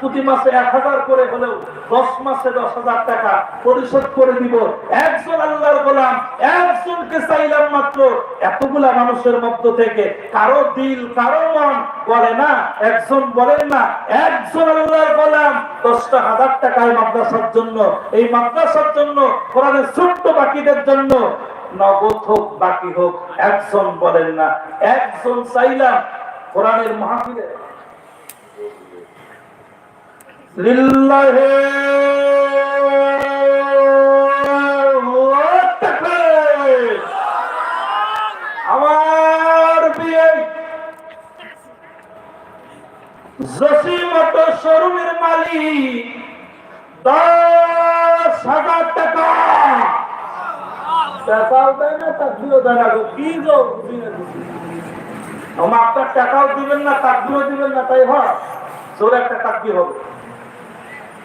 প্রতি মাসে এক হাজার করে হলেও দশ মাসে দশ হাজার টাকা পরিশোধ করে দিব। একজন আল্লাহর গোলাম, একজনকে চাইলাম মাত্র এতগুলা মানুষের মধ্য থেকে কারও দিল, কারও মন বলে না, একজন বলেন না, একজন আল্লাহর গোলাম, দশটা হাজার টাকায় মাদ্রাসার জন্য, এই মাদ্রাসার জন্য, কোরআনের ছোট্ট বাকিদের জন্য নগদ হোক, বাকি হোক, একজন বলেন না, একজন চাইলাম কোরআনের মাহফিলে লিল্লাহে আমার বিয়ে। জসিমত শোরুমের মালিক, দশ হাজার টাকা। টাকাও দেয় না তার দিও দেয় না কি আমার আপনার টাকাও দিবেন না তার দিবেন না, তাই হয়? তোর একটা তাকবি হবে।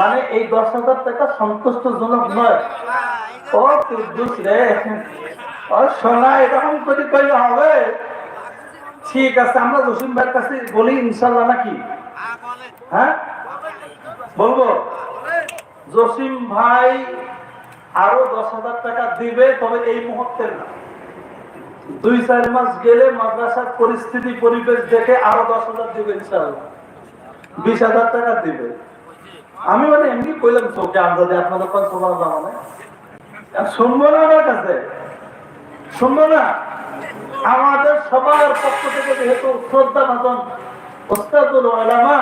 মানে এই দশ হাজার টাকা সন্তুষ্টজনক নয়। ও কুদ্দুস রে। ও সোনা এরকম করে কইলে হবে। ঠিক আছে আমরা জসিম ভাইয়ের কাছে বলি ইনশাল্লাহ নাকি? হ্যাঁ? বলব? জসিম ভাই আরও দশ হাজার টাকা দিবে তবে এই মুহূর্তের না। দুই চার মাস গেলে মাদ্রাসার পরিস্থিতি, পরিবেশ দেখে আরও দশ হাজার দিবে বিশ হাজার টাকা দিবে। আমি মানে এমনি কইলাম চোখে আন্দাজে আপনাদের সবার মানে। শুনব না আমার কাছে। শুনব না। আমাদের সবার পক্ষ থেকে যেহেতু শ্রদ্ধা ভাজন ওস্তাদুল আলামা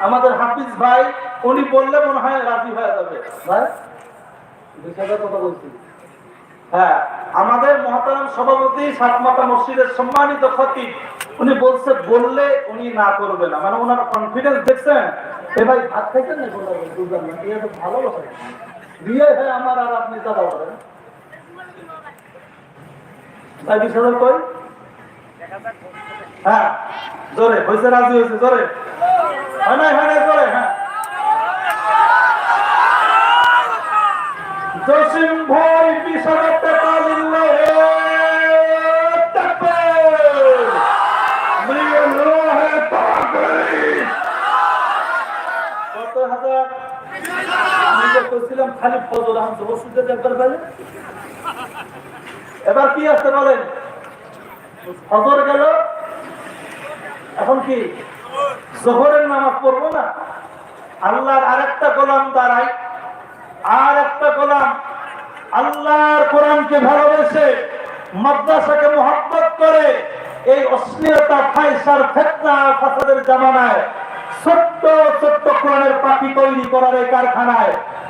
আমাদের হাফিজ ভাই, উনি বললে মনে হয় রাজি হয়ে যাবে। ভাই, বিশ হাজার কথা বলছি। হ্যাঁ আমাদের মহাতারাম সভাপতি সাতমাতা মসজিদের সম্মানিত খতিব, উনি বলছে, বললে উনি না করবে না। মানে ওনার কনফিডেন্স দেখছেন? এ ভাই ভাত খাইছেন না না বিয়ে হয় আমার আর আপনি দাদা কই? হ্যাঁ জোরে হয়েছে রাজি হয়েছে জোরে। জোরে হ্যাঁ। জসিম ভাই টাকা লিল্লাহে তাকবীর লিল্লাহে তাকবীর কত হাজার আমি কইছিলাম খালি ফজর তো ওষুধ একবার ফেলে এবার কি আসতে বলেন? ফজর গেল। এখন কি জোহরের নামাজ পড়ব না? আল্লাহর আরেকটা গোলাম দাঁড়াই আর একটা গোলাম আল্লাহর কোরআনকে ভালোবেসে মাদ্রাসাকে মহব্বত করে এই অশ্লীলতা, ফাইসার, ফেতনা, ফাসাদের জামানায় ছোট্ট ছোট্ট কোরআনের পাখি তৈরি করার এই কারখানায়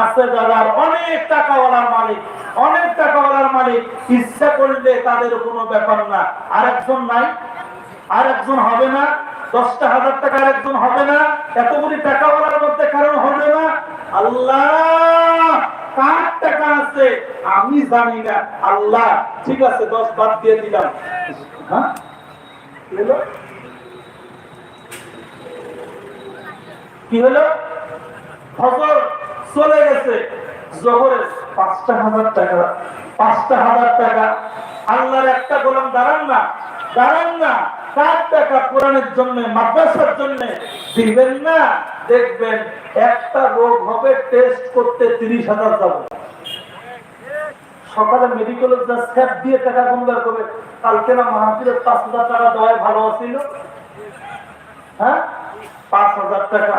আছে যারা অনেক টাকাওয়ালার মালিক, অনেক টাকাওয়ালার মালিক, ইচ্ছা করলে তাদের কোনো ব্যাপার না। আরেকজন নাই, আরেকজন হবে না, দশটা হাজার টাকা আরেকজন হবে না, এতগুলি টাকাওয়ালার মধ্যে কারণ হবে না। আল্লাহ, কার টাকা আছে? আমি জানি না। আল্লাহ, ঠিক আছে, দশ বাদ দিয়ে দিলাম। হ্যাঁ? কি হলো? ফজর। চলে গেছে। জহরের পাঁচটা হাজার টাকা, পাঁচটা হাজার টাকা। আল্লাহর একটা গোলাম দাঁড়ান না দাঁড়ান না। টাকা কোরআনের জন্য, মাদ্রাসার জন্য দিবেন না। দেখবেন একটা রোগ হবে টেস্ট করতে তিরিশ হাজার যাবে। সকালে মেডিকেলে স্যাপ দিয়ে টাকা করবে, কালকে না মাহাতিরের পাঁচ হাজার টাকা দেওয়ায় ভালো ছিল হ্যাঁ? পাঁচ হাজার টাকা।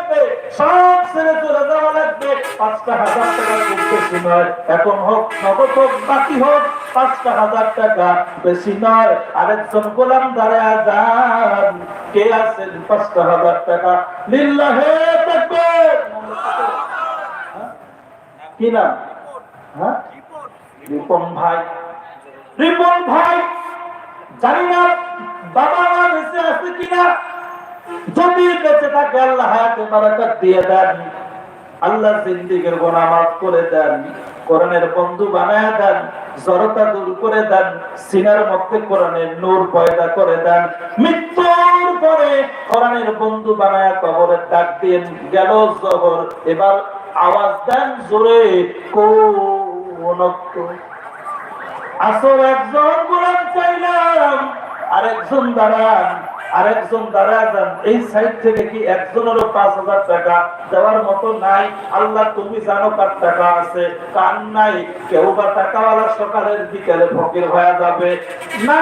লাগবে, সব ছেড়ে লাগবে। পাঁচটা হাজার টাকা এখন হোক নগদ হোক, বাকি হোক, পাঁচটা হাজার টাকা। বেশি নয় আরেকজন গোলাম যান কে আছেন পাঁচটা হাজার টাকা? হ্যাঁ? কি হ্যাঁ? রিপন ভাই। রিপন ভাই, জানি না, বাবা মা বেঁচে আছে কিনা? যদি বেঁচে থাকে আল্লাহ হায়াতে বারাকাত দিয়ে দেন। আল্লাহ জিন্দিগির গোনা মাফ করে দেন, কোরআনের বন্ধু বানায় দেন, জড়তা দূর করে দেন, সিনার মধ্যে কোরআনের নূর পয়দা করে দেন। মৃত্যুর পরে কোরআনের বন্ধু বানায় কবরের ডাক দিয়ে গেল জবর। এবার আওয়াজ দেন জোরে, কোন আসর একজন গোলাম চাইলাম, আরেকজন দাঁড়ান আরেকজন দাঁড়ায় যান। এই সাইড থেকে কি একজনেরও পাঁচ হাজার টাকা দেওয়ার মতো নাই? আল্লাহ, তুমি জানো কার টাকা আছে? কার নাই? কেউ বা টাকাওয়ালা সকালের বিকেলে ফকির হয়ে যাবে। না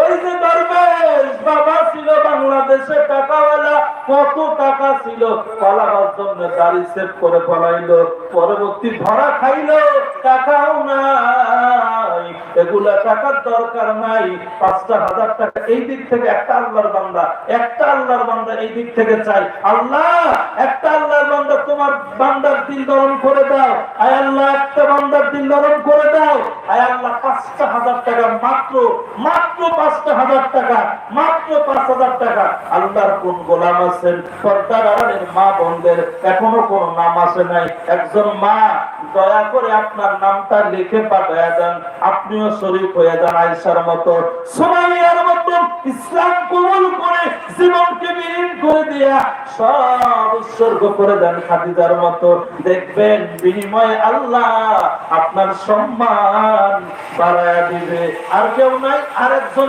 ওই যে দরবেশ, বাবা ছিল বাংলাদেশে টাকাওয়ালা, কত টাকা ছিল, পালাবার জন্য দাড়ি সেভ করে পলাইলো পরবর্তী ভরা খাইলো, টাকাও নাই, এগুলা টাকার দরকার নাই। পাঁচটা হাজার টাকা এই দিক থেকে একটা আল্লাহর বান্দা, একটা আল্লাহর বান্দা এই দিক থেকে চাই। আল্লাহ, একটা আল্লাহর বান্দা তোমার বান্দার দিল নরম করে দাও। আয় আল্লাহ, একটা বান্দার দিল নরম করে দাও। আয় আল্লাহ, পাঁচটা হাজার টাকা মাত্র মাত্র আপনার নামটা লিখে আপনিও শরীফ হয়ে যান আয়সার মতো। সোমাইয়ার মতো ইসলাম কবুল করে জীবনকে বিলীন করে দিয়া সব উৎসর্গ করে দেন খাদিজার মতো। দেখবেন বিনিময়ে আল্লাহ আপনার সম্মান বাড়ায়া দিবে। আর কেউ নাই, আরেকজন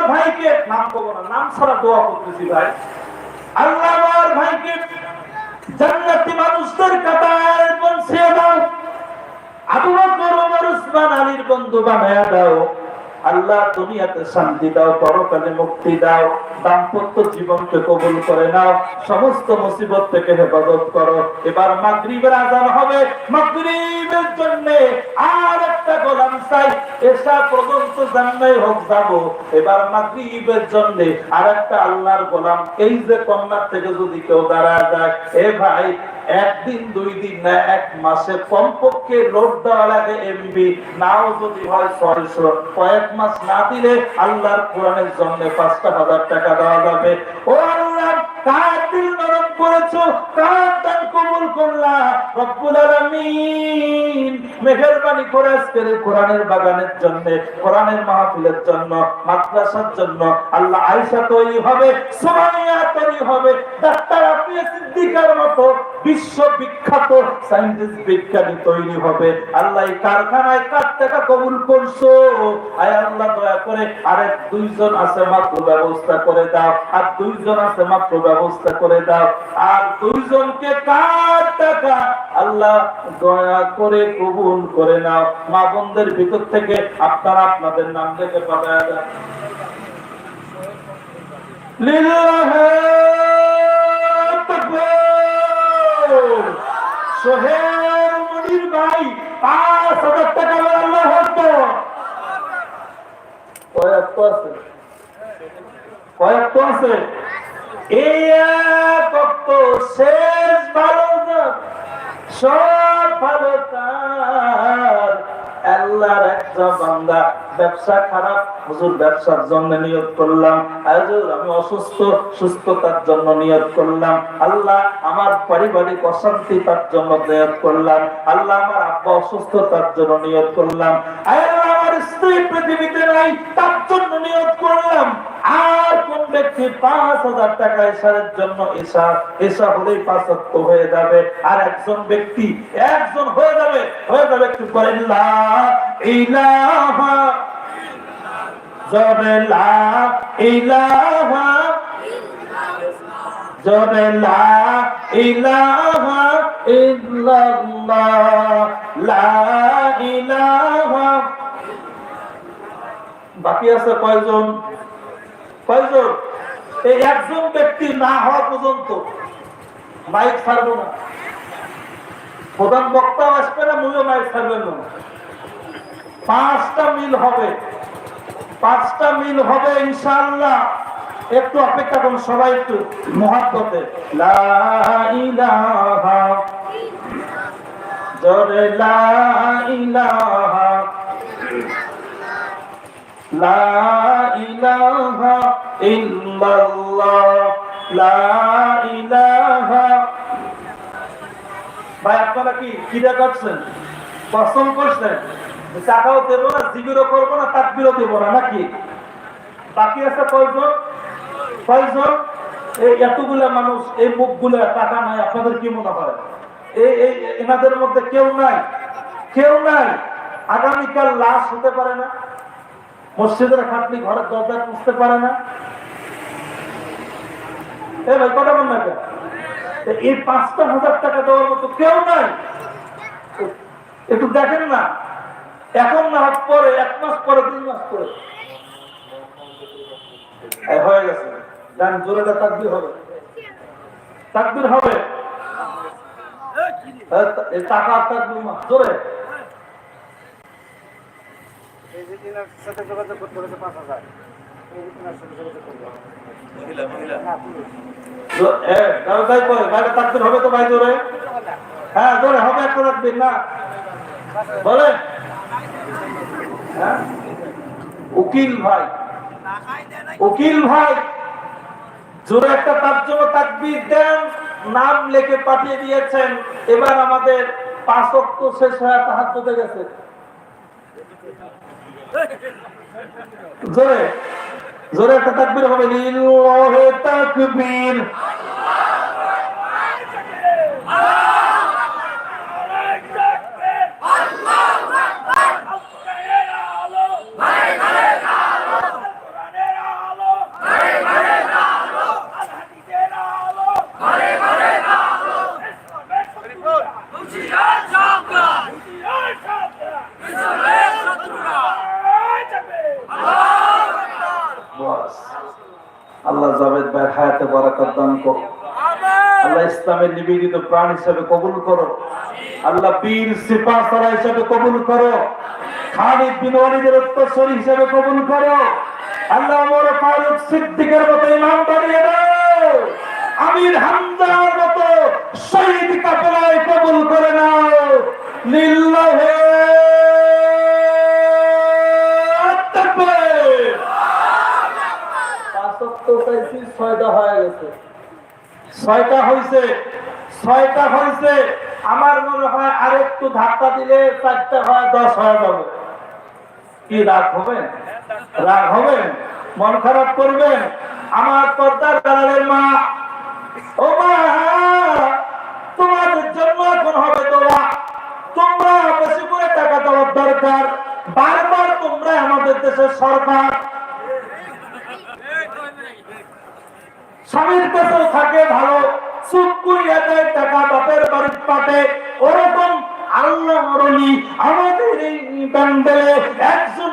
আমার ভাইকে নাম করব না, নাম ছাড়া দোয়া করতেছি ভাই। আল্লাহ আমার ভাইকে জান্নাতি মানুষদের কাতার পৌঁছে দাও। আবু বকর, ওমর, উসমান, আলীর বন্ধু বানায়া দাও। আল্লাহ দুনিয়াতে শান্তি দাও, পরকালে মুক্তি দাও, দাম্পত্য জীবনকে কবুল করে নাও, সমস্ত মুসিবত থেকে হেফাজত করো। এবার মাগরিবের আজান হবে। মাগরিবের জন্য আর একটা গোলাম চাই। এসা পর্যন্ত জান্নাই হোক যাব। এবার মাগরিবের জন্য আর একটা আল্লাহর গোলাম। এই যে কন্যার থেকে যদি কেউ দাঁড়া যায়, এ ভাই একদিন, দুই দিন না, এক মাসে কমপক্ষে লোড দেওয়া লাগে এমবি নাও যদি হয় ছয়শো। কয়েক মাস না দিলে আল্লাহর কোরআনের জন্য পাঁচটা হাজার টাকা দেওয়া যাবে। ও আল্লাহ, কার দিল নরম করেছ? কার দান কবুল করলা? রব্বুল আলামিন মেহেরবানি করে আজকের কোরআনের বাগানের জন্য, কোরআনের মাহফিলের জন্য, মাদ্রাসার জন্য আল্লাহ আয়েশা তৈরি হবে সুমাইয়া তৈরি হবে। ডাক্তার, আপনি মতো বিশ্ব বিখ্যাত সায়েন্টিস্ট বিজ্ঞানী তৈরি হবে। আল্লাহ কারখানায় কার কবুল করছ। আয় আল্লাহ, দয়া করে আরেক দুইজন আছে মাত্র ব্যবস্থা করে দাও। আর দুইজন আছে মাত্র ব্যবস্থা করে দাও। আর দুইজনকে কার টাকা? আল্লাহ, দয়া করে কবুল করে নাও। মা বোনদের ভিতর থেকে আপনারা আপনাদের নাম থেকে পাঠায় দেন। লিল্লাহে তাকবীর সোহেল মনির ভাই, পাঁচ হাজার টাকা আল্লাহ হতো আছে? কয়েক আছে? এই এক শেষ ভালো সব ভালো তার। আল্লাহর একটা বান্দা, ব্যবসা খারাপ, হুজুর ব্যবসার জন্য নিয়োগ করলাম। হুজুর, আমি অসুস্থ, সুস্থতার জন্য নিয়োগ করলাম। আল্লাহ আমার পারিবারিক অশান্তি তার জন্য নিয়োগ করলাম। আল্লাহ আমার আব্বা অসুস্থতার জন্য নিয়োগ করলাম। আল্লাহ স্ত্রী পৃথিবীতে নাই, তার জন্য নিয়োগ করলাম। আর কোন ব্যক্তি পাঁচ হাজার টাকা এসারের জন্য এসা এসা হলেই পাঁচত্ব হয়ে যাবে। আর একজন ব্যক্তি, একজন হয়ে যাবে হয়ে যাবে একটু করে? ইলাহা জরে লা ইলাহা। জরে লা ইলাহা ইল্লাল্লাহ। লা ইলাহা বাকি আছে কয়জন? কয়জন? এই একজন ব্যক্তি না হওয়া পর্যন্ত মাইক ছাড়বো না। প্রধান বক্তা আসবে না মুইও মাইক ছাড়বেন না। পাঁচটা মিল হবে। পাঁচটা মিল হবে ইনশাআল্লাহ। একটু অপেক্ষা করুন সবাই একটু ইলাহা জোরে লা ইলাহা ভাই, আপনারা কি কিরা করছেন? করছেন? না দেবো না, নাকি? বাকি আছে এই এতগুলা মানুষ, এই মুখগুলা টাকা নাই, আপনাদের কি মনে হয়? এই এই এনাদের মধ্যে কেউ নাই কেউ নাই। আগামীকাল লাশ হতে পারে না। মসজিদের খাটনি ঘরের দরজা পুষতে পারে না। এ ভাই, কথা বল না এই পাঁচটা হাজার টাকা দেওয়ার মতো কেউ নাই। একটু দেখেন না। এখন না হাত পরে, এক মাস পরে, দুই মাস পরে। হয়ে গেছে। গান জোরে তাকবির হবে। তাকবির হবে। টাকা তাকবির জোরে। এই যে তিনার সাথে যোগাযোগ করতে হবে পাঁচ হাজার। এই যে তিনার সাথে যোগাযোগ করতে না পুরুষ। জো- এ, দাও তাই পরে বাইরে তাকবির হবে তো ভাই জোরে? হ্যাঁ জোরে হবে একটা তাকবির না। বলে? হ্যাঁ? উকিল ভাই। উকিল ভাই জোরে একটা তার জন্য তাকবির দেন নাম লেখে পাঠিয়ে দিয়েছেন। এবার আমাদের পাঁচ অক্ট শেষ হয়ে তাহার চলে গেছে। জোরে জোরে একটা তাকবির হবে লিল্লাহি তাকবীর। আল্লাহ জাভেদ ভাই হায়াতে বারাকাত দান করো। আল্লাহ ইসলামের নিবেদিত প্রাণ হিসেবে কবুল করো। আল্লাহ বীর সিপাহসারা হিসেবে কবুল করো। খালিদ বিন ওয়ালিদের উত্তরসূরি হিসেবে কবুল করো। আল্লাহ ওমর ফারুক সিদ্দিকের মতো ইমাম বানিয়ে দাও। আমির হামজার মতো শহীদ কাফেলায় কবুল করে নাও। লিল্লাহে তাকবীর পাঁচত্ব চাইছি ছয়টা হয়ে গেছে। ছয়টা হয়েছে ছয়টা হয়েছে আমার মনে হয় আর একটু ধাক্কা দিলে চারটা হয়, দশ হয়ে যাবে। কি রাগ হবে রাগ হবে মন খারাপ করবেন? আমার পর্দার দাঁড়ালেন মা, ও মা, তোমাদের জন্য এখন হবে দোয়া। তোমরা বেশি করে টাকা দেওয়ার দরকার। বারবার তোমরা আমাদের দেশের সরকার। স্বামীর কাছেও থাকে ভালো, চুপ করিয়া দেয় টাকা, বাপের বাড়ির পাটে। ওরকম আল্লাহ মরণি আমাদের এই ব্যান্ডেলে একজন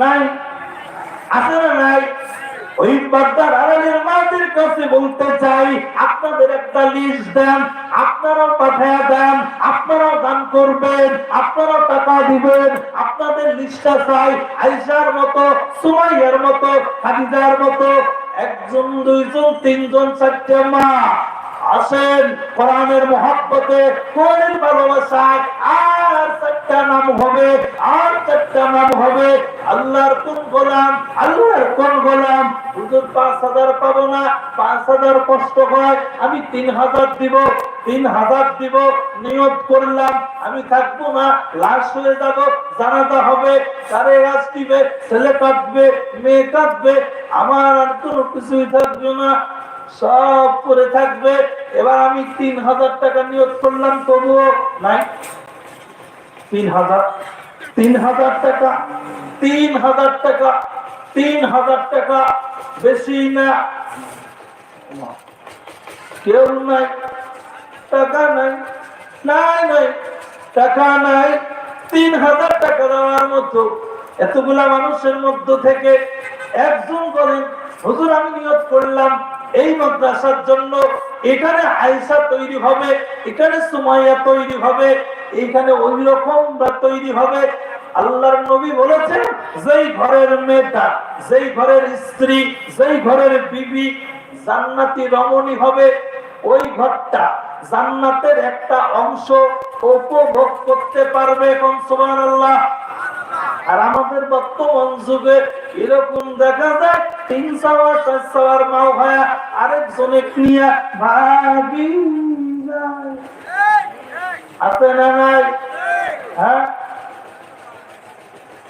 নাই? আছে না নাই? ওই পর্দার আড়ালের মাদের কাছে বলতে চাই, আপনাদের একটা লিস্ট দেন, আপনারাও পাঠায় দেন, আপনারাও দান করবেন, আপনারাও টাকা দিবেন, আপনাদের লিস্টটা চাই আইসার মতো, সুমাইয়ার মতো, খাদিজার মতো, একজন, দুইজন, তিনজন, চারটে মা। আসেন কোরআনের মহব্বতে, কোরআনের ভালোবাসায় আর চারটা নাম হবে, আর চারটা নাম হবে আল্লাহর কোন গোলাম, আল্লাহর কোন গোলাম? হুজুর, পাঁচ হাজার পাবো না, পাঁচ হাজার কষ্ট হয়, আমি তিন হাজার দিব, তিন হাজার দিব নিয়ত করলাম, আমি থাকব না, লাশ হয়ে যাব, জানাজা হবে, তারে গাছ দিবে, ছেলে কাঁদবে, মেয়ে কাঁদবে, আমার আর কোনো কিছুই থাকবে না, সব করে থাকবে, এবার আমি তিন হাজার টাকা নিয়োগ করলাম, তবুও নাই। তিন হাজার তিন হাজার টাকা, তিন হাজার টাকা, তিন হাজার টাকা, বেশি না। কেউ নাই, টাকা নাই নাই নাই, টাকা নাই। তিন হাজার টাকা দেওয়ার মতো এতগুলা মানুষের মধ্য থেকে একজন করেন হুজুর, আমি নিয়োগ করলাম। এই মাদ্রাসার জন্য এখানে আয়সা তৈরি হবে, এখানে সুমাইয়া তৈরি হবে এখানে ওই রকম তৈরি হবে। আল্লাহর নবী বলেছেন, যেই ঘরের মেয়েটা, যেই ঘরের স্ত্রী, যেই ঘরের বিবি জান্নাতি রমণী হবে, ওই ঘরটা জান্নাতের একটা অংশ উপভোগ করতে পারবে এখন, সুবহানাল্লাহ। আর আমাদের বর্তমান যুগে এরকম দেখা যায় তিন সাওয়ার চার সাওয়ার মাও ভাইয়া আরেকজনে নিয়ে হ্যাঁ?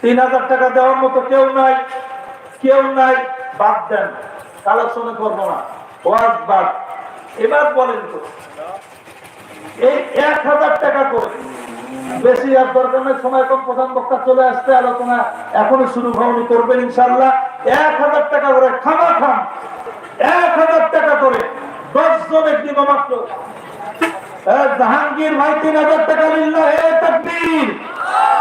তিন হাজার টাকা দেওয়ার মতো কেউ নাই। কেউ নাই বাদ দেন। কালেকশনে করব না। ওয়াজ বাদ। এবার বলেন তো, এই এক হাজার টাকা করে বেশি আর দরকার নেই, সময় কম, প্রধান বক্তা চলে আসতে আলোচনা এখনই শুরু ভাবনি করবেন ইনশাল্লাহ এক হাজার টাকা করে, খামা খান এক হাজার টাকা করে, দশ জনের দিব মাত্র। জাহাঙ্গীর ভাই তিন হাজার টাকা লিল্লা হে তকবীর,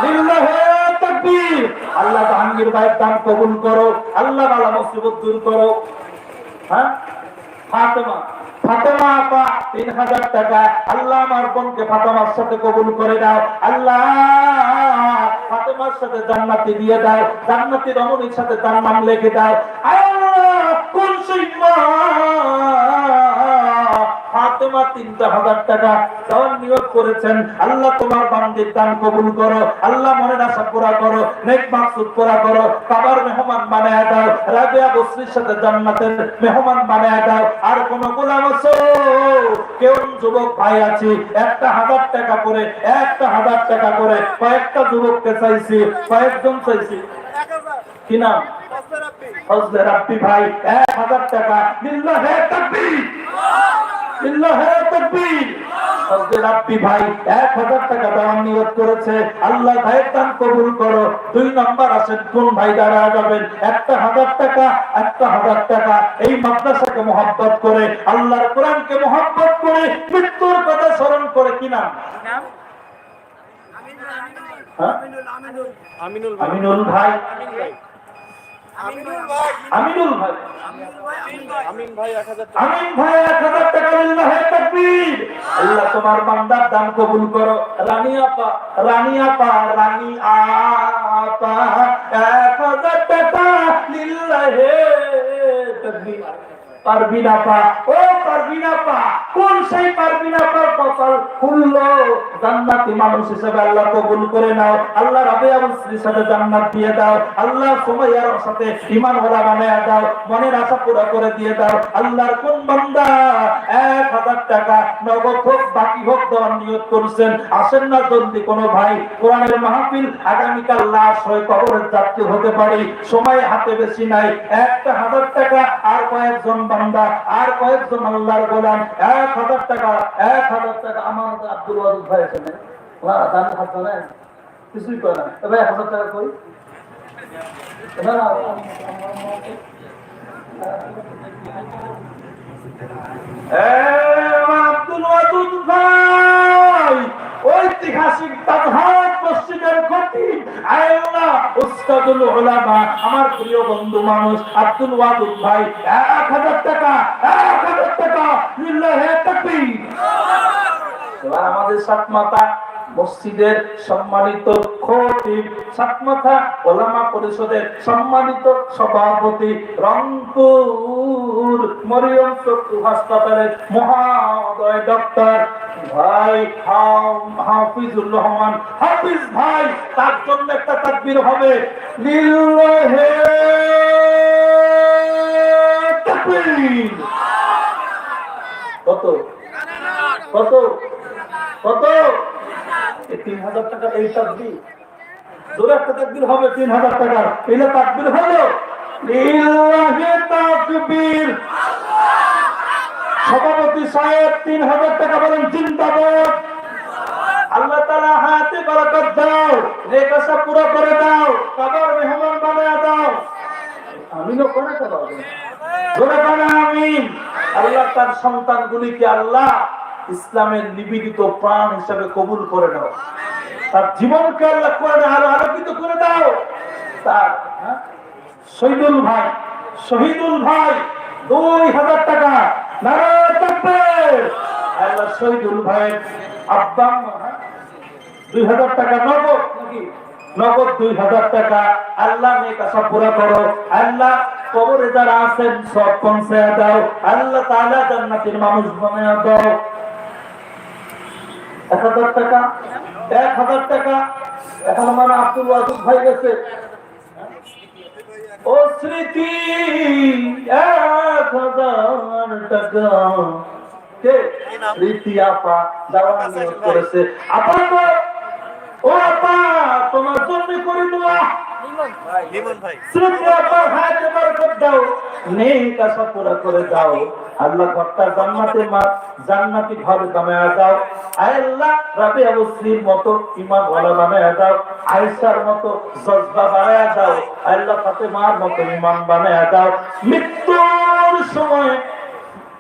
লিল্লা হে তকবীর। আল্লাহ জাহাঙ্গীর ভাইয়ের দান কবুল করো, আল্লাহ বালা মুসিবত দূর করো। হ্যাঁ? ফাতেমা ফাতেমা আপা, তিন হাজার টাকা। আল্লাহ আমার বোনকে ফাতেমার সাথে কবুল করে দাও। আল্লাহ ফাতেমার সাথে জান্নাতি দিয়ে দাও। জান্নাতি রমণীর সাথে তার নাম লিখে দাও। আল্লাহ কোন সেই ফাতেমা তিনটা হাজার টাকা দেওয়ার নিয়োগ করেছেন। আল্লাহ তোমার বান্দির দান কবুল করো। আল্লাহ মনের আশা পুরা করো। নেক মাকসুদ পুরা করো। কাবার মেহমান বানায় দাও। রাবিয়া বসরির সাথে জান্নাতের মেহমান বানায় দাও। আর কোন গোলাম আছো? কেউ যুবক ভাই আছে। একটা হাজার টাকা করে, একটা হাজার টাকা করে কয়েকটা যুবককে চাইছি, কয়েকজন চাইছি। কি নাম? ফজলে রাব্বি ভাই এক হাজার টাকা। লিল্লাহে তাকবীর। লিল্লাহে তাকবীর। ফজলে রাব্বি ভাই এক হাজার টাকা দেওয়ার নিয়ত করেছে। আল্লাহ দান কবুল করো। দুই নম্বর আছেন কোন ভাই দ্বারা যাবেন? একটা হাজার টাকা একটা হাজার টাকা। এই মাদ্রাসাকে মহব্বত করে আল্লাহর কোরআনকে মহব্বত করে মৃত্যুর কথা স্মরণ করে। কি নাম? হ্যাঁ? আমিনুল। আমিনুল ভাই। আমিনুল ভাই। আমিনুল ভাই। আমিন ভাই এক হাজার টাকা। লিল্লাহে তাকবীর। আল্লাহ তোমার বান্দার দান কবুল করো। রানী আপা রানী আপা রানী আপা এক হাজার টাকা লিল্লাহে তাকবীর। পারবিন আপা ও পারবিন আপা কোন সেই পারবিন আপার কপাল খুললো। জান্নাতি মানুষ হিসেবে আল্লাহ কবুল করে নাও। আল্লাহ সাথে জান্নাত দিয়ে দাও। আল্লাহ সুমাইয়ার সাথে দাও। মনের আশা পুরো করে দিয়ে দাও। আল্লাহর কোন বান্দা এক হাজার টাকা নগদ হোক, বাকি হোক দেওয়ার করছেন, আসেন না জলদি কোনো ভাই। কোরআনের মাহফিল আগামীকাল লাশ হয়ে কবরের যাত্রী হতে পারে। সময় হাতে বেশি নাই। একটা হাজার টাকা আর কয়েকজন বান্দা আর কয়েকজন আল্লাহর গোলাম, এক হাজার টাকা, এক হাজার টাকা আমার আব্দুল ভাই এখানে দান হাত ধরেন, কিছুই করে না। তবে এক হাজার টাকা কই? আমার আব্দুল ভাই! ঐতিহাসিক পশ্চিমের মসজিদের খতিব আল্লাহ, উস্তাদুল উলামা, আমার প্রিয় বন্ধু মানুষ আব্দুল ওয়াদুদ ভাই, এক হাজার টাকা, এক হাজার টাকা, লিল্লাহে তাকবীর। এবার আমাদের সাত মাতা মসজিদের সম্মানিত পরিষদের সম্মানিত সভাপতি রংপুর মরিয়ম চক্ষু হাসপাতালের মহোদয় ডক্টর ভাই হাফিজুর রহমান। হাফিজ ভাই, তার জন্য একটা তাকবির হবে। কত? কত? কত? সভাপতি সাহেব, তিন হাজার টাকা বলেন, জিন্দাবাদ। আল্লাহ তালা হাতে বরকত দাও রেখাসা পুরো করে দাও, কাবার মেহমান বানায় দাও। আমিনও করে আমিন। আল্লাহ তার সন্তানগুলিকে আল্লাহ ইসলামের নিবেদিত প্রাণ হিসাবে কবুল করে দাও তার জীবনকে আল্লাহ করে আলো আলোকিত করে দাও। তার হ্যাঁ? শহীদুল ভাই শহীদুল ভাই, দুই হাজার টাকা। হ্যাঁ? নগদ নগদ দুই হাজার টাকা। আল্লাহ আল্লাহ কবরে যারা সব আল্লাহ জান্নাতের মানুষ বানায় দাও। এক হাজার টাকা এক হাজার টাকা। এখন মানে আব্দুল ওয়াদুদ ভাই গেছে। ও স্মৃতি এক হাজার টাকা। কে? স্মৃতি আপা যাওয়ার নিয়োগ করেছে। আপা ও আপা তোমার জন্য করি দোয়া। লিমন ভাই। স্মৃতি আপা হাতে বরকত দাও নেক আশা পুরা করে দাও। আল্লাহ ঘরটা জান্নাতে মা জান্নাতি ঘর বানায় দাও। আল্লাহ রাবে অবশ্রীর মতো ইমান ওয়ালা বানায় দাও। আয়েশার মতো জজবা বানায় দাও। আল্লাহ ফাতেমার মতো ইমান বানায় দাও। মৃত্যুর সময়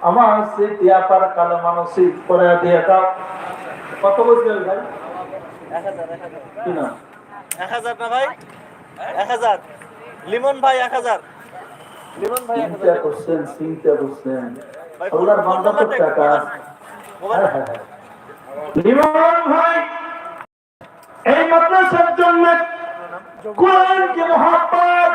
আমার স্মৃতি আপার কালো মানসিক করে দিয়ে দাও। কত বলছে ভাই? এক হাজার না ভাই? এক হাজার। লিমন ভাই এক হাজার। লিমন ভাই চিন্তা করছেন চিন্তা করছেন আল্লাহর টাকা। হ্যাঁ। লিমন ভাই এই মাদ্রাসার জন্য কোরআনকে মহাব্বত